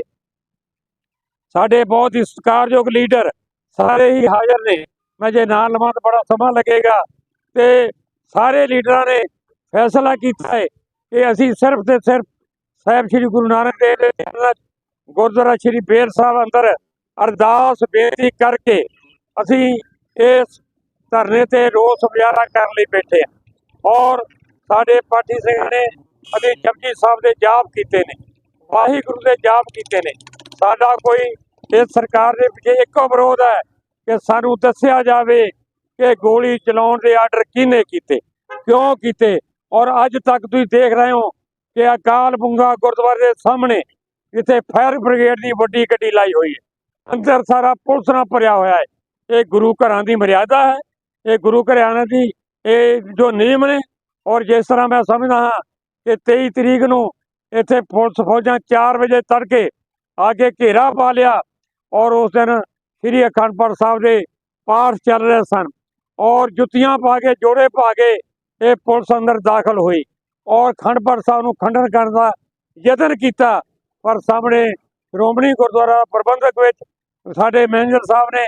ਸਾਡੇ ਬਹੁਤ ਹੀ ਸਤਿਕਾਰਯੋਗ ਲੀਡਰ ਸਾਰੇ ਹੀ ਹਾਜ਼ਰ ਨੇ। ਮੈਂ ਜੇ ਨਾਂ ਲਵਾਂ ਤਾਂ ਬੜਾ ਸਮਾਂ ਲੱਗੇਗਾ ਤੇ ਸਾਰੇ ਲੀਡਰਾਂ ਨੇ ਫੈਸਲਾ ਕੀਤਾ ਹੈ ਕਿ ਅਸੀਂ ਸਿਰਫ ਤੇ ਸਿਰਫ ਸਾਹਿਬ ਸ੍ਰੀ ਗੁਰੂ ਨਾਨਕ ਦੇਵ ਦੇ ਗੁਰਦੁਆਰਾ ਸ੍ਰੀ ਬੇਰ ਸਾਹਿਬ ਅੰਦਰ ਅਰਦਾਸ ਬੇਨਤੀ ਕਰਕੇ ਅਸੀਂ ਇਸ ਧਰਨੇ ਤੇ ਰੋਸ ਮੁਜ਼ਾਹਰਾ ਕਰਨ ਲਈ ਬੈਠੇ ਹਾਂ। ਔਰ ਸਾਡੇ ਪਾਠੀ ਸਿੰਘਾਂ ਨੇ ਅਤੇ ਜਪਜੀ ਸਾਹਿਬ ਦੇ ਜਾਪ ਕੀਤੇ ਨੇ, ਵਾਹਿਗੁਰੂ ਦੇ ਜਾਪ ਕੀਤੇ ਨੇ। ਸਾਡਾ ਕੋਈ ਇਸ ਸਰਕਾਰ ਦੇ ਪਿੱਛੇ ਇੱਕੋ ਵਿਰੋਧ ਹੈ ਕਿ ਸਾਨੂੰ ਦੱਸਿਆ ਜਾਵੇ ਕਿ ਗੋਲੀ ਚਲਾਉਣ ਦੇ ਆਰਡਰ ਕਿਹਨੇ ਕੀਤੇ, ਕਿਉਂ ਕੀਤੇ ਔਰ ਅੱਜ ਤੱਕ ਤੁਸੀਂ ਦੇਖ ਰਹੇ ਹੋ ਕਿ ਅਕਾਲ ਬੁੰਗਾ ਗੁਰਦੁਆਰੇ ਦੇ ਸਾਹਮਣੇ ਇੱਥੇ ਫਾਇਰ ਬ੍ਰਿਗੇਡ ਦੀ ਵੱਡੀ ਗੱਡੀ ਲਾਈ ਹੋਈ ਹੈ। ਅੰਦਰ ਸਾਰਾ ਪੁਲਿਸ ਨਾਲ ਭਰਿਆ ਹੋਇਆ ਹੈ। ਇਹ ਗੁਰੂ ਘਰਾਂ ਦੀ ਮਰਿਆਦਾ ਹੈ। ਇਹ ਗੁਰੂ ਘਰਾਂ ਦੀ ਇਹ ਜੋ ਨਿਯਮ ਨੇ ਔਰ ਜਿਸ ਤਰ੍ਹਾਂ ਮੈਂ ਸਮਝਦਾ ਹਾਂ ਕਿ 23 ਤਰੀਕ ਨੂੰ ਇੱਥੇ ਪੁਲਿਸ ਫੌਜਾਂ 4 ਵਜੇ ਤੜਕੇ ਆ ਕੇ ਘੇਰਾ ਪਾ ਲਿਆ ਔਰ ਉਸ ਦਿਨ ਸ੍ਰੀ ਅਖੰਡ ਪਾਠ ਸਾਹਿਬ ਦੇ ਪਾਠ ਚੱਲ ਰਹੇ ਸਨ। ਔਰ ਜੁੱਤੀਆਂ ਪਾ ਕੇ, ਜੋੜੇ ਪਾ ਕੇ ਇਹ ਪੁਲਿਸ ਅੰਦਰ ਦਾਖਲ ਹੋਈ ਔਰ ਅਖੰਡ ਪਾਠ ਸਾਹਿਬ ਨੂੰ ਖੰਡਨ ਕਰਨ ਦਾ ਯਤਨ ਕੀਤਾ। ਪਰ ਸਾਹਮਣੇ ਸ਼੍ਰੋਮਣੀ ਗੁਰਦੁਆਰਾ ਪ੍ਰਬੰਧਕ ਵਿੱਚ ਸਾਡੇ ਮੈਨੇਜਰ ਸਾਹਿਬ ਨੇ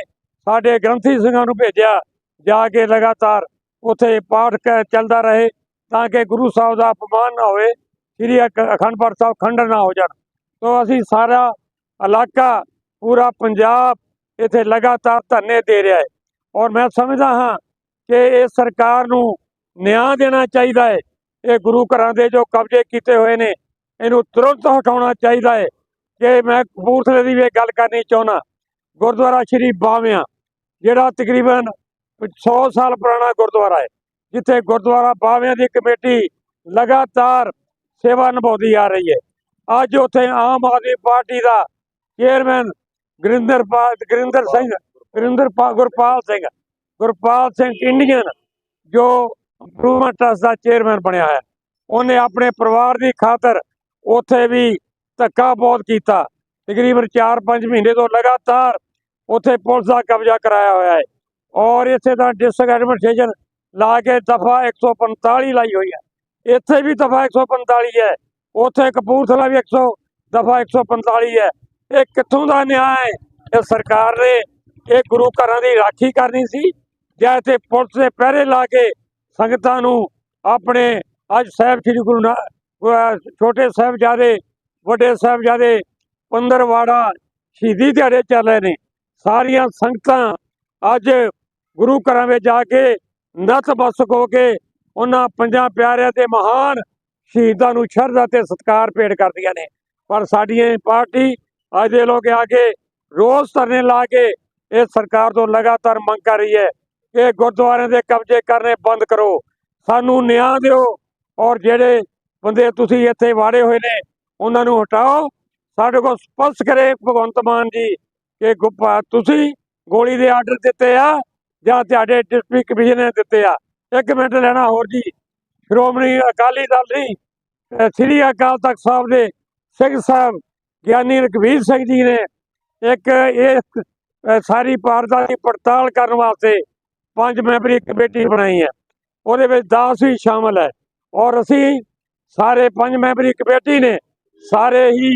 ਸਾਡੇ ਗ੍ਰੰਥੀ ਸਿੰਘਾਂ ਨੂੰ ਭੇਜਿਆ ਜਾ ਕੇ ਲਗਾਤਾਰ ਉੱਥੇ ਪਾਠ ਕ- ਚੱਲਦਾ ਰਹੇ ਤਾਂ ਕਿ ਗੁਰੂ ਸਾਹਿਬ ਦਾ ਅਪਮਾਨ ਨਾ ਹੋਵੇ, ਸ੍ਰੀ ਅਖ- ਅਖੰਡ ਪਾਠ ਸਾਹਿਬ ਖੰਡਨ ਨਾ ਹੋ ਜਾਣ। ਤੋਂ ਅਸੀਂ ਸਾਰਾ ਇਲਾਕਾ, ਪੂਰਾ ਪੰਜਾਬ ਇੱਥੇ ਲਗਾਤਾਰ ਧਰਨੇ ਦੇ ਰਿਹਾ ਹੈ। ਔਰ ਮੈਂ ਸਮਝਦਾ ਹਾਂ ਕਿ ਇਹ ਸਰਕਾਰ ਨੂੰ ਨਿਆਂ ਦੇਣਾ ਚਾਹੀਦਾ ਹੈ ਇਹ ਗੁਰੂ ਘਰਾਂ ਦੇ ਜੋ ਕਬਜ਼ੇ ਕੀਤੇ ਹੋਏ ਨੇ, ਇਹਨੂੰ ਤੁਰੰਤ ਹਟਾਉਣਾ ਚਾਹੀਦਾ ਹੈ ਕਿ ਮੈਂ ਕਪੂਰਥਲੇ ਦੀ ਵੀ ਇਹ ਗੱਲ ਕਰਨੀ ਚਾਹੁੰਦਾ, ਗੁਰਦੁਆਰਾ ਸ਼੍ਰੀ ਬਾਵਿਆਂ ਜਿਹੜਾ ਤਕਰੀਬਨ 100 ਸਾਲ ਪੁਰਾਣਾ ਗੁਰਦੁਆਰਾ ਹੈ ਜਿੱਥੇ ਗੁਰਦੁਆਰਾ ਬਾਵਿਆਂ ਦੀ ਕਮੇਟੀ ਲਗਾਤਾਰ ਸੇਵਾ ਨਿਭਾਉਂਦੀ ਆ ਰਹੀ ਹੈ ਅੱਜ ਉੱਥੇ ਆਮ ਆਦਮੀ ਪਾਰਟੀ ਦਾ ਚੇਅਰਮੈਨ ਗੁਰਿੰਦਰ ਪਾਲ ਗੁਰਿੰਦਰ ਸਿੰਘ, ਗੁਰਿੰਦਰ ਗੁਰਪਾਲ ਸਿੰਘ ਗੁਰਪਾਲ ਸਿੰਘ ਇੰਡੀਅਨ, ਜੋ ਇੰਪਰੂਵਮੈਂਟ ਟਰਸਟ ਦਾ ਚੇਅਰਮੈਨ ਬਣਿਆ ਹੈ ਉਹਨੇ ਆਪਣੇ ਪਰਿਵਾਰ ਦੀ ਖਾਤਰ ਉੱਥੇ ਵੀ ਧੱਕਾ ਬਹੁਤ ਕੀਤਾ। ਤਕਰੀਬਨ 4-5 ਮਹੀਨੇ ਤੋਂ ਲਗਾਤਾਰ ਉੱਥੇ ਪੁਲਿਸ ਦਾ ਕਬਜ਼ਾ ਕਰਾਇਆ ਹੋਇਆ ਹੈ। ਔਰ ਇੱਥੇ ਦਾ ਡਿਸਟ੍ਰਿਕਟ ਐਡਮਿਨਿਸਟ੍ਰੇਸ਼ਨ ਲਾ ਕੇ ਦਫਾ 145 ਲਾਈ ਹੋਈ ਹੈ। ਇੱਥੇ ਵੀ ਦਫਾ 145 ਹੈ। ਉੱਥੇ ਕਪੂਰਥਲਾ ਵੀ 100 ਦਫਾ 145 ਹੈ। ਇਹ ਕਿੱਥੋਂ ਦਾ ਨਿਆਂ ਹੈ? ਇਹ ਸਰਕਾਰ ਨੇ ਇਹ ਗੁਰੂ ਘਰਾਂ ਦੀ ਰਾਖੀ ਕਰਨੀ ਸੀ। ਜਾਂ ਇੱਥੇ ਪੁਲਿਸ ਦੇ ਪਹਿਰੇ ਲਾ ਕੇ ਸੰਗਤਾਂ ਨੂੰ ਆਪਣੇ ਅੱਜ ਸਾਹਿਬ ਸ੍ਰੀ ਗੁਰੂ ਨਾ ਅਹ ਛੋਟੇ ਸਾਹਿਬਜ਼ਾਦੇ, ਵੱਡੇ ਸਾਹਿਬਜ਼ਾਦੇ ਪੰਦਰਵਾੜਾ ਸ਼ਹੀਦੀ ਦਿਹਾੜੇ ਚੱਲ ਰਹੇ ਨੇ। ਸਾਰੀਆਂ ਸੰਗਤਾਂ ਅੱਜ ਗੁਰੂ ਘਰਾਂ ਵਿੱਚ ਜਾ ਕੇ ਨਤਮਸਤਕ ਹੋ ਕੇ ਉਹਨਾਂ ਪੰਜਾਂ ਪਿਆਰਿਆਂ ਤੇ ਮਹਾਨ ਸ਼ਹੀਦਾਂ ਨੂੰ ਸ਼ਰਧਾ ਤੇ ਸਤਿਕਾਰ ਭੇਟ ਕਰਦੀਆਂ ਨੇ। ਪਰ ਸਾਡੀ ਪਾਰਟੀ ਅੱਜ ਦੇ ਲੋਕ ਆ ਕੇ ਰੋਜ਼ ਧਰਨੇ ਲਾ ਕੇ ਇਹ ਸਰਕਾਰ ਤੋਂ ਲਗਾਤਾਰ ਮੰਗ ਕਰ ਰਹੀ ਹੈ। ਕਿ ਗੁਰਦੁਆਰਿਆਂ ਦੇ ਕਬਜ਼ੇ ਕਰਨੇ ਬੰਦ ਕਰੋ। ਸਾਨੂੰ ਨਿਆਂ ਦਿਓ ਔਰ ਜਿਹੜੇ ਬੰਦੇ ਤੁਸੀਂ ਇੱਥੇ ਵਾੜੇ ਹੋਏ ਨੇ, ਉਹਨਾਂ ਨੂੰ ਹਟਾਓ। ਸਾਡੇ ਕੋਲ ਸਪਸ਼ਟ ਕਰੇ ਭਗਵੰਤ ਮਾਨ ਜੀ ਕਿ ਗੁੱਪਾ ਤੁਸੀਂ ਗੋਲੀ ਦੇ ਆਰਡਰ ਦਿੱਤੇ ਆ ਜਾਂ ਤੁਹਾਡੇ ਡਿਸਟ੍ਰਿਕਟ ਕਮਿਸ਼ਨ ਨੇ ਦਿੱਤੇ ਆ। ਇੱਕ ਮਿੰਟ ਲੈਣਾ ਹੋਰ ਜੀ। ਸ਼੍ਰੋਮਣੀ ਅਕਾਲੀ ਦਲ ਨਹੀਂ ਸ੍ਰੀ ਅਕਾਲ ਤਖਤ ਸਾਹਿਬ ਦੇ ਸਿੰਘ ਸਾਹਿਬ, ਗਿਆਨੀ ਰਘਵੀਰ ਸਿੰਘ ਜੀ ਨੇ ਇੱਕ ਇਹ ਸਾਰੀ ਪਾਰਦਾ ਦੀ ਪੜਤਾਲ ਕਰਨ ਵਾਸਤੇ ਪੰਜ ਮੈਂਬਰੀ ਕਮੇਟੀ ਬਣਾਈ ਹੈ। ਉਹਦੇ ਵਿੱਚ ਦਾਸ ਵੀ ਸ਼ਾਮਲ ਹੈ। ਔਰ ਅਸੀਂ ਸਾਰੇ ਪੰਜ ਮੈਂਬਰੀ ਕਮੇਟੀ ਨੇ, ਸਾਰੇ ਹੀ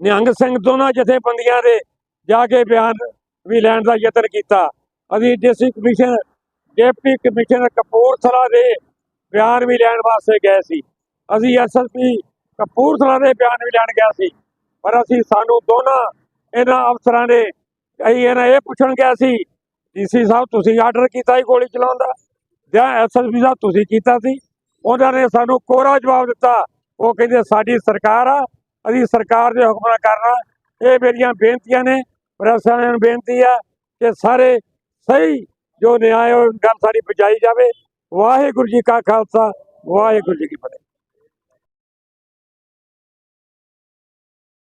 ਨਿਹੰਗ ਸਿੰਘ ਦੋਨਾਂ ਜਥੇਬੰਦੀਆਂ ਦੇ ਜਾ ਕੇ ਬਿਆਨ ਵੀ ਲੈਣ ਦਾ ਯਤਨ ਕੀਤਾ। ਅਸੀਂ district commission deputy commissioner Kapurthala ਦੇ ਬਿਆਨ ਵੀ ਲੈਣ ਵਾਸਤੇ ਗਏ ਸੀ। ਅਸੀਂ ਐਸਐਸਪੀ ਕਪੂਰਥਲਾ ਦੇ ਬਿਆਨ ਵੀ ਲੈਣ ਗਏ ਸੀ। ਪਰ ਅਸੀਂ ਸਾਨੂੰ ਦੋਨਾਂ ਇਹਨਾਂ ਅਫਸਰਾਂ ਨੇ ਅਸੀਂ ਇਹਨਾਂ ਇਹ ਪੁੱਛਣ ਗਿਆ ਸੀ ਡੀਸੀ ਸਾਹਿਬ, ਤੁਸੀਂ ਆਰਡਰ ਕੀਤਾ ਸੀ ਗੋਲੀ ਚਲਾਉਣ ਦਾ। ਜਾਂ ਐਸਐਸਪੀ ਸਾਹਿਬ, ਤੁਸੀਂ ਕੀਤਾ ਸੀ। ਉਹਨਾਂ ਨੇ ਸਾਨੂੰ ਕੋਰਾ ਜਵਾਬ ਦਿੱਤਾ। ਉਹ ਕਹਿੰਦੇ, ਸਾਡੀ ਸਰਕਾਰ ਆ, ਅਸੀਂ ਸਰਕਾਰ ਦੇ ਹੁਕਮਾਂ ਕਰਨਾ। ਇਹ ਮੇਰੀਆਂ ਬੇਨਤੀਆਂ ਨੇ। ਪ੍ਰਸ਼ਾਸਨ ਨੂੰ ਬੇਨਤੀ ਆ ਕਿ ਸਾਰੇ ਸਹੀ ਜੋ ਨਿਆਂ ਉਹ ਗੱਲ ਸਾਡੀ ਪਹੁੰਚਾਈ ਜਾਵੇ। ਵਾਹਿਗੁਰੂ ਜੀ ਕਾ ਖਾਲਸਾ, ਵਾਹਿਗੁਰੂ ਜੀ ਕੀ ਫਤਿਹ।